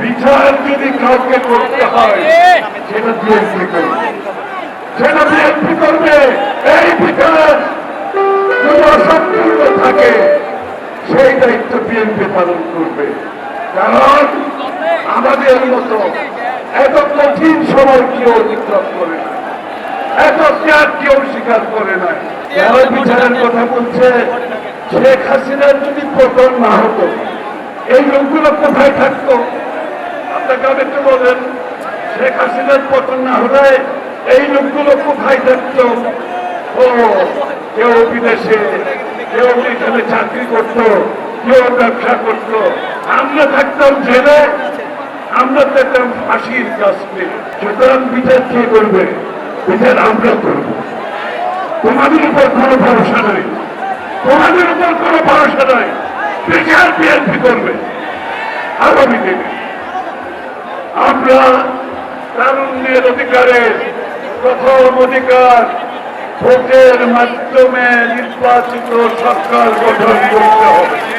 বিচার যদি কাউকে করতে হয় সেটা বিএনপি করবে। সেটা বিএনপি করবে। এই বিচার যদি অসম্পূর্ণ থাকে সেই দায়িত্ব বিএনপি পালন করবে। কারণ আমাদের মতো এত কঠিন সময় কেউ অতিক্রম করে না। এত ত্যাগ কেউ স্বীকার করে না। যারা বিচারের কথা বলছে শেখ হাসিনার যদি পতন না হতো এই লোকগুলো কোথায় থাকতো? শেখ হাসিনার পতন না হলে এই লোকগুলো কোথায় থাকতো ও, কেউ বিদেশে, কেউ এখানে চাকরি করতো, কেউ ব্যবসা করতো। আমরা থাকতাম জেলে, আমরা থাকতাম ফাঁসির কাছে সুতরাং বিচার কে করবে? বিচার আমরা করব। তোমাদের উপর কোনো ভরসা নাই। তোমাদের উপর কোনো ভরসা নাই। বিচার বিএনপি করবে। আগামী দিনে। আমরা তারুণ্যের অধিকারের প্রথম অধিকার ভোটের মাধ্যমে নির্বাচিত সরকার গঠন করতে হবে।